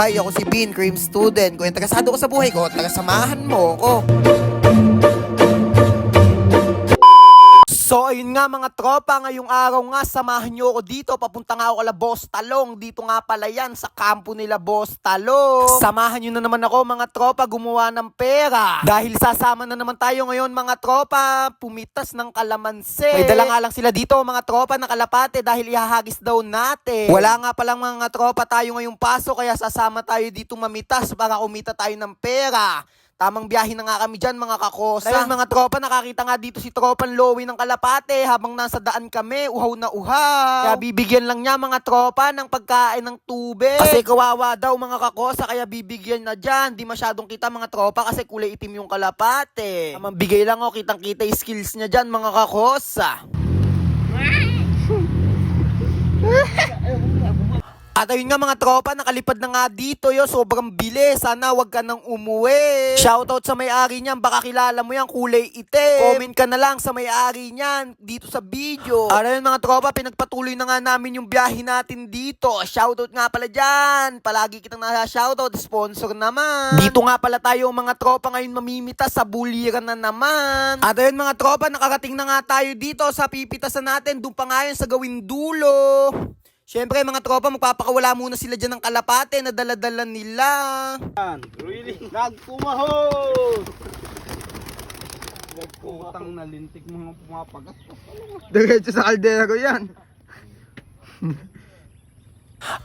Hi, ako si Bean, cream student. Kung interesado ka sa buhay ko, tagasamahan mo ko. So ayun nga mga tropa, ngayong araw nga samahan nyo ako dito. Papunta nga ako kala Boss Talong. Dito nga pala yan sa kampo nila Boss Talong. Samahan nyo na naman ako mga tropa gumawa ng pera. Dahil sasama na naman tayo ngayon mga tropa, pumitas ng kalamansi. May dala nga lang sila dito mga tropa na kalapate dahil ihahagis daw natin. Wala nga palang mga tropa tayo ngayong paso kaya sasama tayo dito mamitas para kumita tayo ng pera. Tamang biyahe na nga kami dyan mga kakosa. Ngayon mga tropa, nakakita nga dito si Tropan Lowy ng Kalapate habang nasa daan kami, uhaw na uhaw. Kaya bibigyan lang niya mga tropa ng pagkain ng tubig. Kasi kawawa daw mga kakosa, kaya bibigyan na dyan. Di masyadong kita mga tropa kasi kulay itim yung Kalapate. Tamang bigay lang oh, kitang kita yung skills niya dyan mga kakosa. At ayun nga mga tropa, nakalipad na nga dito yo, sobrang bilis. Sana wag ka nang umuwi. Shoutout sa may-ari niyan, baka kilala mo yan, kulay itim. Comment ka na lang sa may-ari niyan dito sa video. At ayun mga tropa, pinagpatuloy na nga namin yung biyahe natin dito. Shoutout nga pala dyan. Palagi kitang nasa shoutout, sponsor naman. Dito nga pala tayo mga tropa ngayon mamimita sa buliran na naman. At ayun mga tropa, nakarating na nga tayo dito sa pipitasan natin. Doon pa nga sa gawin dulo. Siyempre mga tropa, magpapakawala muna sila dyan ng kalapate na daladala nila. Really? Nagkumahos! Nagputang na lintik mga pumapagat. Diretso sa kaldera ko yan.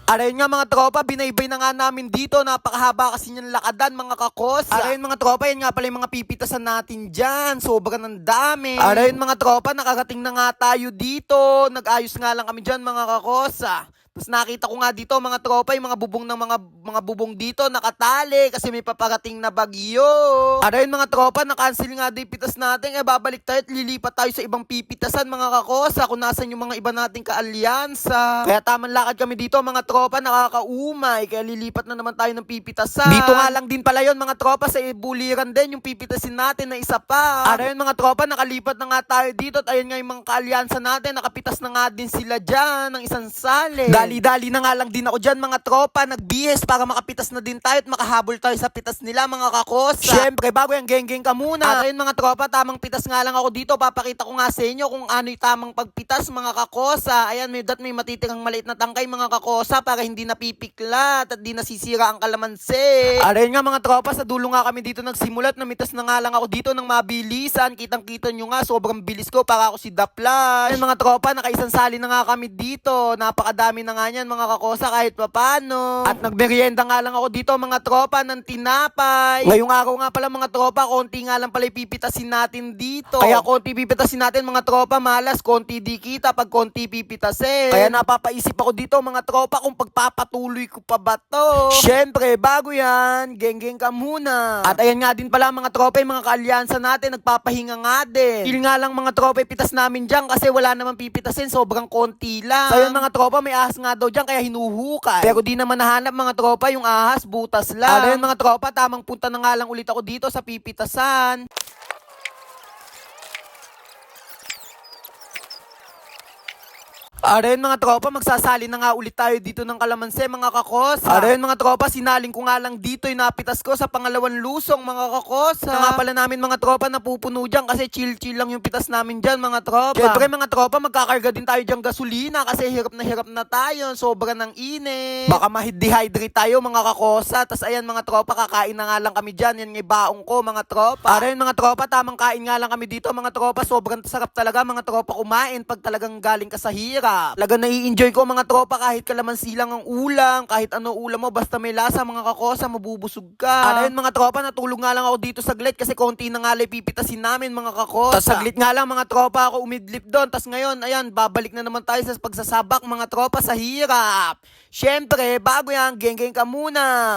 Arayon nga mga tropa, binaybay na nga namin dito. Napakahaba kasi niyang lakadan mga kakos. Arayon mga tropa, yan nga pala yung mga pipitasan natin dyan. Sobrang ng dami. Arayon mga tropa, nakarating na nga tayo dito. Nag-ayos nga lang kami dyan mga kakosa. Tapos nakita ko nga dito mga tropa, yung mga bubong ng mga mga bubong dito nakatali kasi may paparating na bagyo. Arayon mga tropa, na-cancel nga din pitas natin. Eh babalik tayo at lilipat tayo sa ibang pipitasan mga kakosa kung nasan yung mga iba nating kaalyansa. Kaya tamang lakad kami dito mga tropa, nakakaumay. Kaya lilipat na naman tayo ng pipitasan. Dito nga lang din pala yon mga tropa, sa buliran din yung pipitasin natin na isa pa. Arayon mga tropa, nakalipat na nga tayo dito at ayun nga yung mga kaalyansa natin, nakapitas na nga din sila dyan ng isang sale. Dali-dali na nga lang din ako dyan mga tropa, nagbihis para makapitas na din tayo at makahabol tayo sa pitas nila mga kakosa. Siyempre, bago yung geng-geng ka muna. At ayun mga tropa, tamang pitas nga lang ako dito, papakita ko nga sa inyo kung ano yung tamang pagpitas mga kakosa. Ayan, may dat may matitirang maliit na tangkay mga kakosa para hindi napipiklat at di nasisira ang kalamansi. Ayun nga mga tropa, sa dulo nga kami dito nagsimulat, namitas na nga lang ako dito ng mabilisan. Kitang-kita nyo nga, sobrang bilis ko para ako si Daplas. Ayun mga tropa, nakaisang sali na nga kami dito. Napakadami na nga niyan mga kakosa kahit papano. At nagmerienda nga lang ako dito mga tropa ng tinapay. Ngayong araw nga pala mga tropa, konti nga lang pala ipipitasin natin dito. Kaya konti pipitasin natin mga tropa, malas, konti di kita pag konti pipitasin. Kaya napapaisip ako dito mga tropa kung pagpapatuloy ko pa ba to. Siyempre, bago yan, geng-geng ka muna. At ayan nga din pala mga tropa, mga kaalyansa natin, nagpapahinga nga din. Feel nga lang mga tropa, ipitas namin dyan kasi wala naman pipitasin, sobrang konti lang. So yun mga tropa, may ahas nga daw dyan kaya hinuhukay. Pero di naman nahanap mga tropa, yung ahas, butas lang. Ano yun mga tropa, tamang punta na nga lang ulit ako dito sa pipitasan. Aray mga tropa, magsasali na nga ulit tayo dito ng kalamanse mga kakosa. Aray mga tropa, sinaling ko nga lang dito yung napitas ko sa pangalawang lusong mga kakosa. Na nga pala namin mga tropa napupuno dyan kasi chill-chill lang yung pitas namin dyan mga tropa. Siyempre mga tropa, magkakarga din tayo dyan gasolina kasi hirap na hirap na tayo. Sobra ng init. Baka ma-dehydrate tayo mga kakosa. Tapos ayan mga tropa, kakain na nga lang kami dyan. Yan yung baong ko mga tropa. Aray mga tropa, tamang kain nga lang kami dito mga tropa. Sobrang sarap talaga mga tropa kumain pag talagang galing ka sa hirap. Talaga nai-enjoy ko mga tropa kahit kalamansi lang ang ulam, kahit ano ulam mo, basta may lasa mga kakosa, mabubusog ka. Ano yun mga tropa, natulog nga lang ako dito saglit kasi konti na nga lang pipitasin namin mga kakosa. Tas saglit nga lang mga tropa ako umidlip doon. Tas ngayon, ayan, babalik na naman tayo sa pagsasabak mga tropa sa hirap. Siyempre, bago yan, geng-geng ka muna.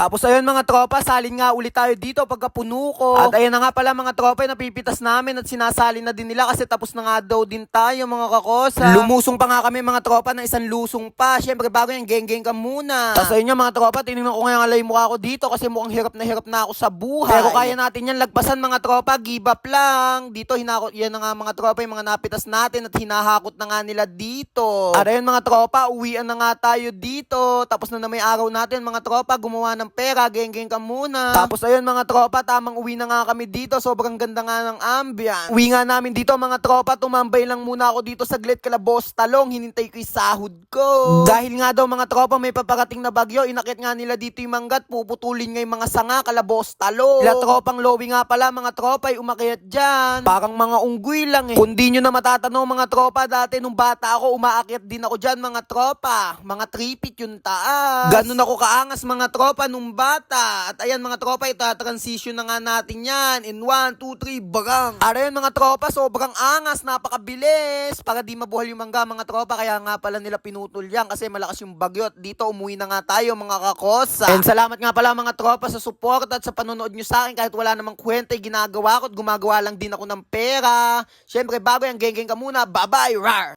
Tapos ayun mga tropa, salin nga ulit tayo dito pagkapuno ko. At ayun na nga pala mga tropa, yung napipitas namin at sinasali na din nila kasi tapos na nga daw din tayo mga kakosa. Lumusong pa nga kami mga tropa ng isang lusong pa. Syempre bago yan, geng-geng ka muna. Tapos ayun nga mga tropa, tinignan ko nga alay mukha ko dito kasi mukhang hirap na hirap na ako sa buhay. Pero kaya natin yan lagpasan mga tropa, give up lang. Dito hinakot, yan na nga mga tropa, yung mga napitas natin at hinahakot na nga nila dito. At ayun mga tropa, uwian na nga tayo dito. Tapos na na may araw natin mga tropa, gumawa ng pera, geng-geng ka muna. Tapos ayun mga tropa, tamang uwi na nga kami dito. Sobrang ganda nga ng ambience. Uwi nga namin dito mga tropa, tumambay lang muna ako dito saglit kala boss talong, hinintay ko yung sahod ko. Dahil nga daw mga tropa, may paparating na bagyo, inakit nga nila dito yung manggat, puputulin nga yung mga sanga kala boss talong. La tropang lowi nga pala mga tropa, ay umakyat dyan. Parang mga unggoy lang eh. Kung di nyo na matatanong mga tropa, dati nung bata ako, umaakyat din ako dyan mga tropa. Mga tripit yung taas. Ganun ako kaangas mga tropa nung bata. At ayan mga tropa, ita-transition na nga natin yan. In 1, 2, 3, bagang. Ara yun mga tropa, sobrang angas, napakabilis. Para di mabuhal yung mangga mga tropa, kaya nga pala nila pinutol yan kasi malakas yung bagyo. At dito umuwi na nga tayo mga kakosa. And salamat nga pala mga tropa sa support at sa panonood nyo sa akin kahit wala namang kwenta ginagawa ko at gumagawa lang din ako ng pera. Siyempre bago yan, geng-geng ka muna. Bye-bye, rar!